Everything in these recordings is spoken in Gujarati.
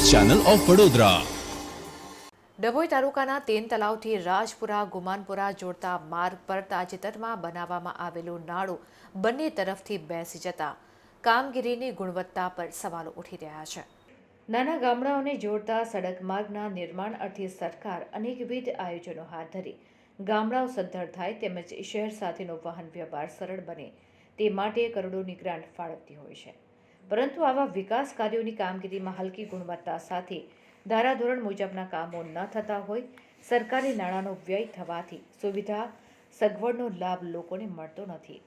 Channel of Vadodara. ડભોઈ તાલુકાના તેન તલાવથી રાજપુરા, ગુમાનપુરા જોડતા માર્ગ પર તાજેતરમાં બનાવવામાં આવેલું નાળું બંને તરફથી બેસી જતા કામગીરીની ગુણવત્તા પર સવાલો ઉઠી રહ્યા છે. નાના ગામડાઓને જોડતા સડક માર્ગના નિર્માણ અર્થે સરકાર અનેકવિધ આયોજનો હાથ ધરી. ગામડાઓ સદ્ધર થાય તેમજ શહેર સાથેનો વાહન વ્યવહાર સરળ બને તે માટે કરોડોની ગ્રાન્ટ ફાળવતી હોય છે. પરંતુ આવા વિકાસ કાર્યોની કામગીરીમાં હલકી ગુણવત્તા સાથે ધારાધોરણ મુજબના કામો ન થતા હોય, સરકારી નાણાંનો વ્યય થવાથી સુવિધા, સગવડનો લાભ લોકોને મળતો નથી.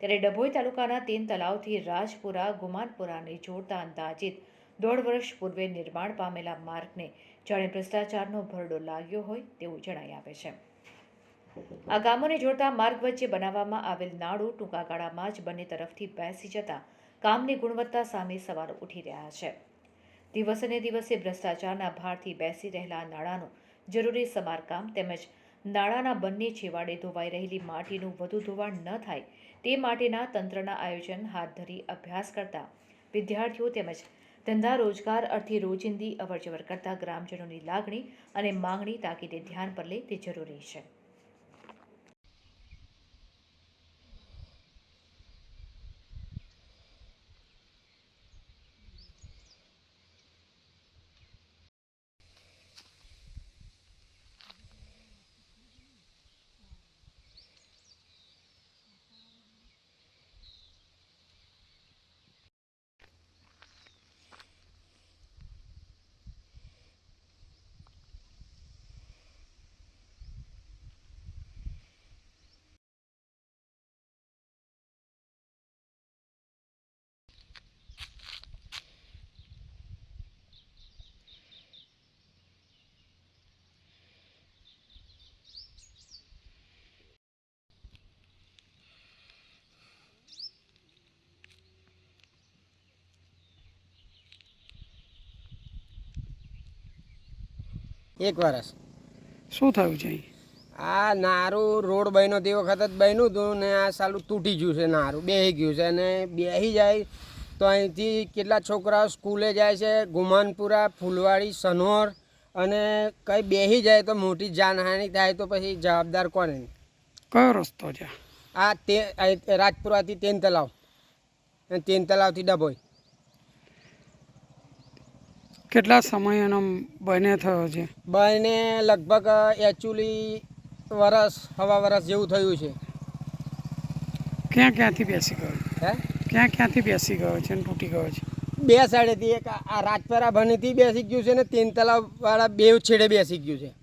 ત્યારે ડભોઈ તાલુકાના તેન તલાવથી રાજપુરા, ગુમાનપુરાને જોડતા અંદાજિત દોઢ વર્ષ પૂર્વે નિર્માણ પામેલા માર્ગને જાણે ભ્રષ્ટાચારનો ભરડો લાગ્યો હોય તેવું જણાઈ આવે છે. આ ગામોને જોડતા માર્ગ વચ્ચે બનાવવામાં આવેલ નાળું ટૂંકા ગાળામાં જ બંને તરફથી બેસી જતા કામની ગુણવત્તા સામે સવાલો ઉઠી રહ્યા છે. દિવસે દિવસે ભ્રષ્ટાચારના ભારથી બેસી રહેલા નાણાંનું જરૂરી સમારકામ તેમજ નાણાંના બંને છેવાડે ધોવાઈ રહેલી માટીનું વધુ ધોવાણ ન થાય તે માટેના તંત્રના આયોજન હાથ ધરી અભ્યાસ કરતા વિદ્યાર્થીઓ તેમજ ધંધા રોજગાર અર્થે રોજિંદી અવરજવર કરતા ગ્રામજનોની લાગણી અને માંગણી તાકીદે ધ્યાન પર લે તે જરૂરી છે. એક વર્ષ શું થયું છે આ નારું રોડ બન્યો તે વખત જ બન્યું હતું ને આ સાલું તૂટી ગયું છે નારું. બેહી ગયું છે અને બેહી જાય તો અહીંથી કેટલા છોકરાઓ સ્કૂલે જાય છે? ગુમાનપુરા ફૂલવાડી સનોર અને કંઈ બેહી જાય તો મોટી જાનહાનિ થાય તો પછી જવાબદાર કોને? કયો રસ્તો છે? આ તે રાજપુરાથી તેન તલાવ અને તેન તલાવથી ડભોઈ. કેટલા સમય એનો બને થયો છે? બને લગભગ એકચ્યુઅલી વરસ હવા વરસ જેવું થયું છે. ક્યાં ક્યાંથી બેસી ગયો? હે? ક્યાં ક્યાંથી બેસી ગયો છે અને તૂટી ગયો છે? બે સાઈડેથી એક આ રાજપરા ભણીથી બેસી ગયું છે ને તીન તલાવવાળા બે છેડે બેસી ગયું છે.